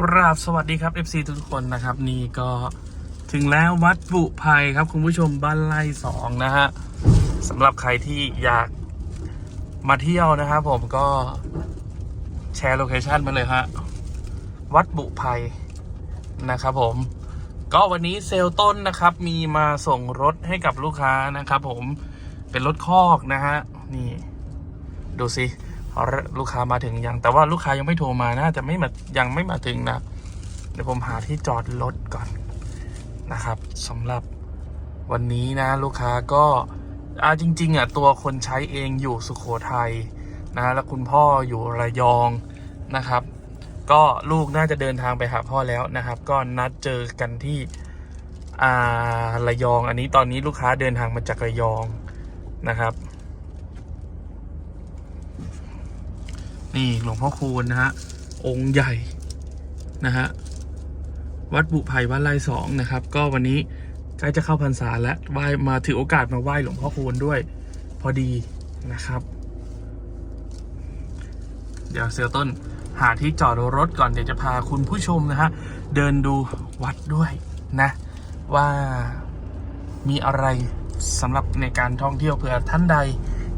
ครับสวัสดีครับ FC ทุกคนนะครับ นี่ก็ถึงแล้ววัดบุภัยครับคุณผู้ชมบ้านไร่สองนะฮะสำหรับใครที่อยากมาเที่ยวนะครับผมก็แชร์โลเคชันมาเลยฮะวัดบุภัยนะครับผมก็วันนี้เซลล์ต้นนะครับ มีมาส่งรถให้กับลูกค้านะครับ ผมเป็นรถคอกนะฮะนี่ ดูสิ ลูกค้ามาถึงยัง แต่ว่าลูกค้ายังไม่โทรมาน่าจะไม่มายังไม่มาถึงนะ เดี๋ยวผมหาที่จอดรถก่อนนะครับสำหรับวันนี้นะ ลูกค้าก็อาจริง ๆอะตัวคนใช้เองอยู่สุโขทัยนะแล้วคุณพ่ออยู่ระยองนะครับ ก็ลูกน่าจะเดินทางไปหาพ่อแล้วนะครับ ก็นัดเจอกันที่อ่าระยอง อันนี้ตอนนี้ลูกค้าเดินทางมาจากระยองนะครับ นี่หลวงพ่อคูณนะฮะ องค์ใหญ่นะฮะ วัดบุภัยวัดไร่สองนะครับ ก็วันนี้ใกล้จะเข้าพรรษาแล้วไหว้มาถือโอกาสมาไหว้หลวงพ่อคูณด้วย พอดีนะครับ เดี๋ยวเซลต้นหาที่จอดรถก่อนเดี๋ยวจะพาคุณผู้ชมนะฮะ เดินดูวัดด้วยนะ ว่ามีอะไรสำหรับในการท่องเที่ยวเผื่อท่านใด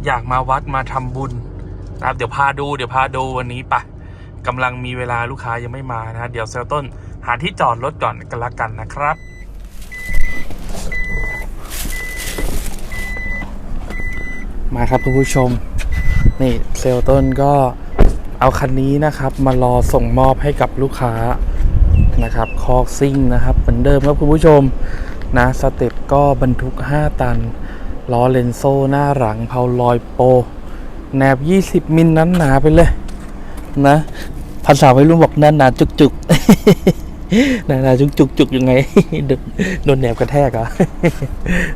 อยากมาวัดมาทำบุญ ครับเดี๋ยวพาดูเดี๋ยวพาดูวันนี้ปะกำลังมีเวลาลูกค้ายังไม่มานะเดี๋ยวเซลต้นหาที่จอดรถก่อนกันละกันนะครับมาครับคุณผู้ชม นี่เซลต้นก็เอาคันนี้นะครับ มารอส่งมอบให้กับลูกค้านะครับคอกซิ่งนะครับ เหมือนเดิมครับคุณผู้ชมนะสเต็ปก็บรรทุก 5 ตันล้อเลนโซ่หน้าหลังเพาลอยโป แนบ 20 มิลนั้นหนาไปเลย นะภาษาวัยรุ่นบอกนั่นหนาจุกจุกๆหนาหนาจุกจุกจุกยังไงโดนโดนแหนบกระแทกอะ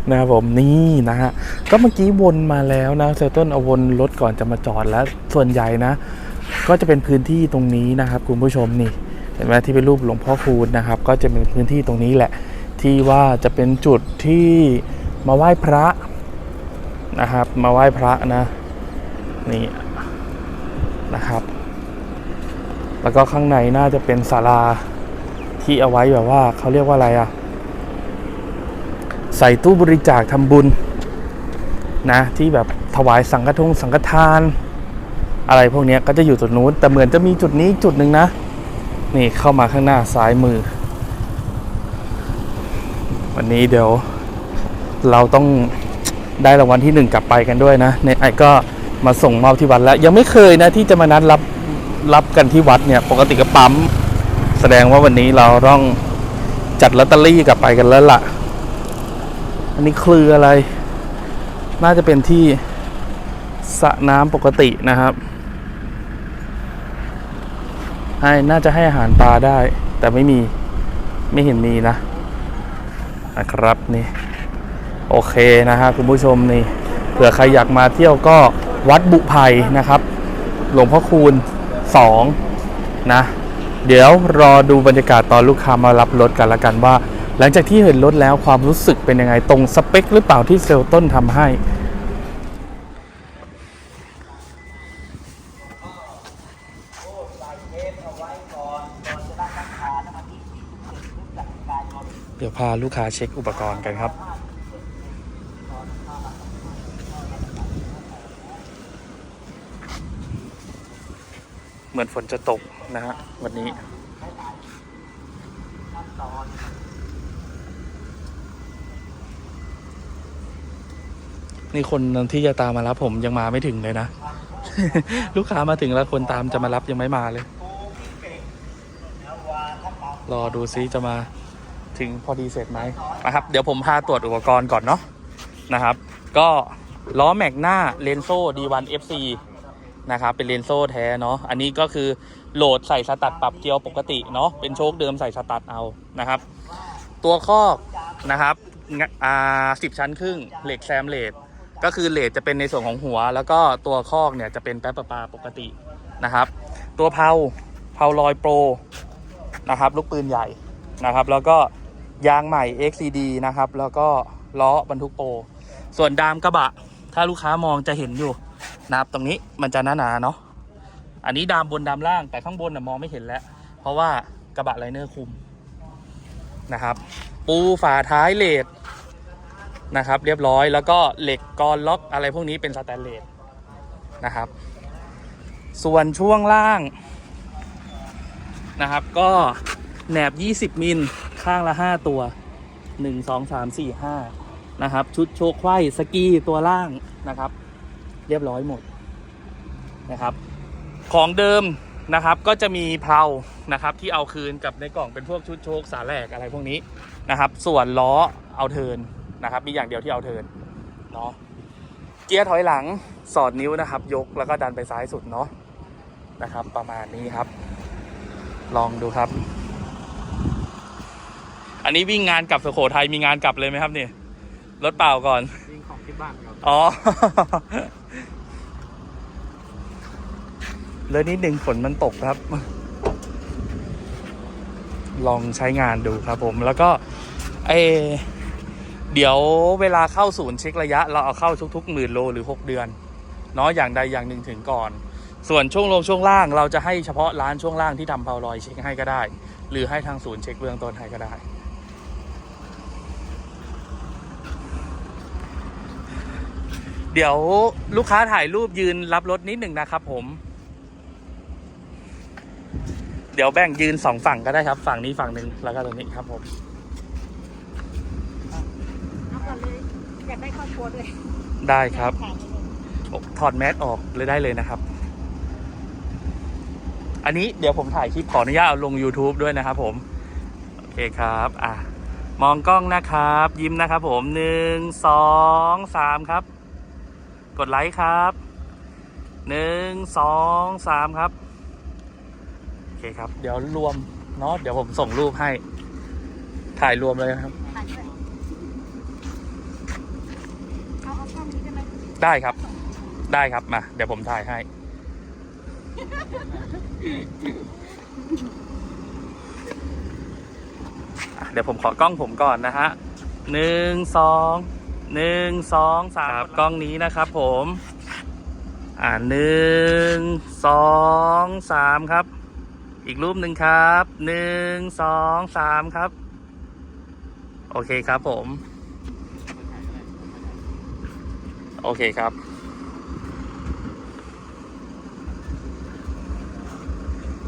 นะครับผมนี่นะฮะก็เมื่อกี้วนมาแล้วนะเซลต้นเอาวนรถก่อนจะมาจอดแล้ว ส่วนใหญ่นะ ก็จะเป็นพื้นที่ตรงนี้นะครับ คุณผู้ชมนี่เห็นไหมที่เป็นรูปหลวงพ่อคูณนะครับ ก็จะเป็นพื้นที่ตรงนี้แหละ ที่ว่าจะเป็นจุดที่มาไหว้พระนะครับ มาไหว้พระนะ นี่นะครับ แล้วก็ข้างในน่าจะเป็นศาลาที่เอาไว้แบบว่าเขาเรียกว่าอะไรอะใส่ตู้บริจาคทำบุญนะที่แบบถวายสังฆทงสังฆทาน อะไรพวกนี้ก็จะอยู่จุดนู้น แต่เหมือนจะมีจุดนี้อีกจุดหนึ่งนะ นี่เข้ามาข้างหน้าซ้ายมือ วันนี้เดี๋ยวเราต้องได้รางวัลที่หนึ่งกลับไปกันด้วยนะ ในไอก็ มาส่งมอบที่วัดแล้ว ยังไม่เคยนะที่จะมานัดรับรับกันที่วัดเนี่ย ปกติก็ปั๊ม แสดงว่าวันนี้เราต้องจัดลอตเตอรี่กลับไปกันแล้วล่ะ อันนี้คืออะไร น่าจะเป็นที่สระน้ำปกตินะครับให้น่าจะให้อาหารปลาได้ แต่ไม่มีไม่เห็นมีนะนะครับนี่ โอเคนะฮะคุณผู้ชมนี่เผื่อใครอยากมาเที่ยวก็ วัดบุภัยนะครับ หลวงพ่อคูณ 2 นะ เดี๋ยวรอดูบรรยากาศตอนลูกค้ามารับรถกันละกันว่า หลังจากที่เห็นรถแล้วความรู้สึกเป็นยังไงตรงสเปคหรือเปล่าที่เซลล์ต้นทำให้เดี๋ยวพาลูกค้าเช็คอุปกรณ์กันครับ เหมือนฝนจะตกนะฮะวันนี้ นี่คนที่จะตามมารับผมยังมาไม่ถึงเลยนะ ลูกค้ามาถึงแล้วคนตามจะมารับยังไม่มาเลย รอดูซิจะมาถึงพอดีเสร็จไหมนะครับ เดี๋ยวผมพาตรวจอุปกรณ์ก่อนเนาะนะครับ ก็ล้อแม็กหน้าเลนโซ่ D1 FC นะครับเป็นเลนโซ่แท้เนาะอันนี้ก็คือโหลดใส่สตัดปรับเกียวปกติเนาะเป็นโชคเดิมใส่สตัดเอานะครับ ตัวคอกนะครับอ่าสิบชั้นครึ่งเหล็กแซมเลดก็คือเลดจะเป็นในส่วนของหัว แล้วก็ตัวคอกเนี่ยจะเป็นแป๊บประปาปกตินะครับ ตัวเพาเพาลอยโปรนะครับลูกปืนใหญ่นะครับ แล้วก็ยางใหม่ XCD นะครับ แล้วก็ล้อบรรทุกโปรส่วนดามกระบะ ถ้าลูกค้ามองจะเห็นอยู่ นะครับตรงนี้มันจะหนาๆเนาะอันนี้ดามบนดามล่างแต่ข้างบนน่ะมองไม่เห็นแล้ว เพราะว่ากระบะไลเนอร์คุมนะครับ ปูฝาท้ายเลดนะครับ เรียบร้อยแล้วก็เหล็กกรอล็อกอะไรพวกนี้เป็นสแตนเลสนะครับ ส่วนช่วงล่างนะครับ ก็แหนบ 20 มิลข้างละ 5 ตัว 1 2 3 4 5นะครับ ชุดโชว์ไขว้สกีตัวล่างนะครับ เรียบร้อยหมดนะครับ ของเดิมนะครับก็จะมีเพลานะครับที่เอาคืนกับในกล่องเป็นพวกชุดโชคสาแหลกอะไรพวกนี้นะครับ ส่วนล้อเอาเทิร์นนะครับ มีอย่างเดียวที่เอาเทิร์นเนาะเกียร์ถอยหลังสอดนิ้วนะครับ ยกแล้วก็ดันไปซ้ายสุดเนาะนะครับ ประมาณนี้ครับ ลองดูครับ อันนี้วิ่งงานกลับสุโขทัยมีงานกลับเลยไหมครับนี่รถเปล่าก่อนวิ่งของที่บ้านครับอ๋อ เลยนิดหนึ่งฝนมันตกครับ ลองใช้งานดูครับผมแล้วก็ไอเดี๋ยวเวลาเข้าศูนย์เช็คระยะ เราเอาเข้าทุกๆหมื่นโลหรือ 6 เดือนเนาะอย่างใดอย่างหนึ่งถึงก่อน ส่วนช่วงลงช่วงล่างเราจะให้เฉพาะร้านช่วงล่างที่ทำเพาลอยเช็คให้ก็ได้ หรือให้ทางศูนย์เช็คเบื้องต้นให้ก็ได้เดี๋ยวลูกค้าถ่ายรูปยืนรับรถนิดหนึ่งนะครับผม เดี๋ยวแบ่งยืนสองฝั่งก็ได้ครับ ฝั่งนี้ฝั่งหนึ่งแล้วก็ตรงนี้ครับผมเอาก่อนเลยอยากได้ข้าวโพดเลยได้ครับถ่ายเลยถอดแมสออกเลยได้เลยนะครับ อันนี้เดี๋ยวผมถ่ายคลิปขออนุญาตเอาลง YouTube ด้วยนะครับผม โอเคครับ อะ มองกล้องนะครับ ยิ้มนะครับผมหนึ่งสองสามครับ กดไลค์ครับหนึ่งสองสามครับโอ เคครับ เดี๋ยวรวมเนาะเดี๋ยวผมส่งรูปให้ ถ่ายรวมเลยนะครับ ถ่ายด้วยเอาเอากล้องนี้ได้ไหมได้ครับ ได้ครับมา เดี๋ยวผมถ่ายให้ อะเดี๋ยวผมขอกล้องผมก่อนนะฮะหนึ่งสองหนึ่งสองสามครับกล้องนี้นะครับผม อ่าหนึ่งสองสามครับ อีกรูปหนึ่งครับหนึ่งสองสามครับ โอเคครับผม โอเคครับ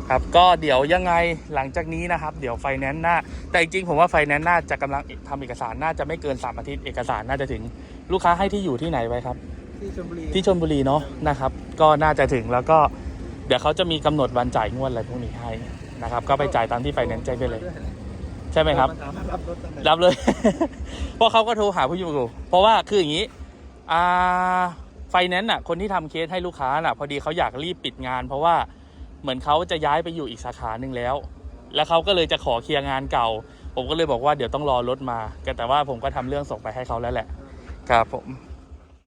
ครับก็เดี๋ยวยังไงหลังจากนี้นะครับ เดี๋ยวไฟแนนซ์น่าแต่จริงๆผมว่าไฟแนนซ์น่าจะกำลังทำเอกสารน่าจะไม่เกิน3อาทิตย์เอกสารน่าจะถึงลูกค้าให้ที่อยู่ที่ไหนไว้ครับ ที่ชลบุรีที่ชลบุรีเนาะนะครับ ก็น่าจะถึงแล้วก็ เดี๋ยวเขาจะมีกำหนดวันจ่ายงวดอะไรพวกนี้ให้นะครับ ก็ไปจ่ายตามที่ไฟแนนซ์แจ้งไปเลย ใช่ไหมครับ รับเลย เพราะเขาก็โทรหาผู้อยู่เพราะว่าคืออย่างนี้อ่าไฟแนนซ์อะคนที่ทำเคสให้ลูกค้าน่ะ พอดีเขาอยากรีบปิดงาน เพราะว่าเหมือนเขาจะย้ายไปอยู่อีกสาขาหนึ่งแล้ว แล้วเขาก็เลยจะขอเคลียร์งานเก่า ผมก็เลยบอกว่าเดี๋ยวต้องรอรถมาแต่ว่าผมก็ทำเรื่องส่งไปให้เขาแล้วแหละครับผม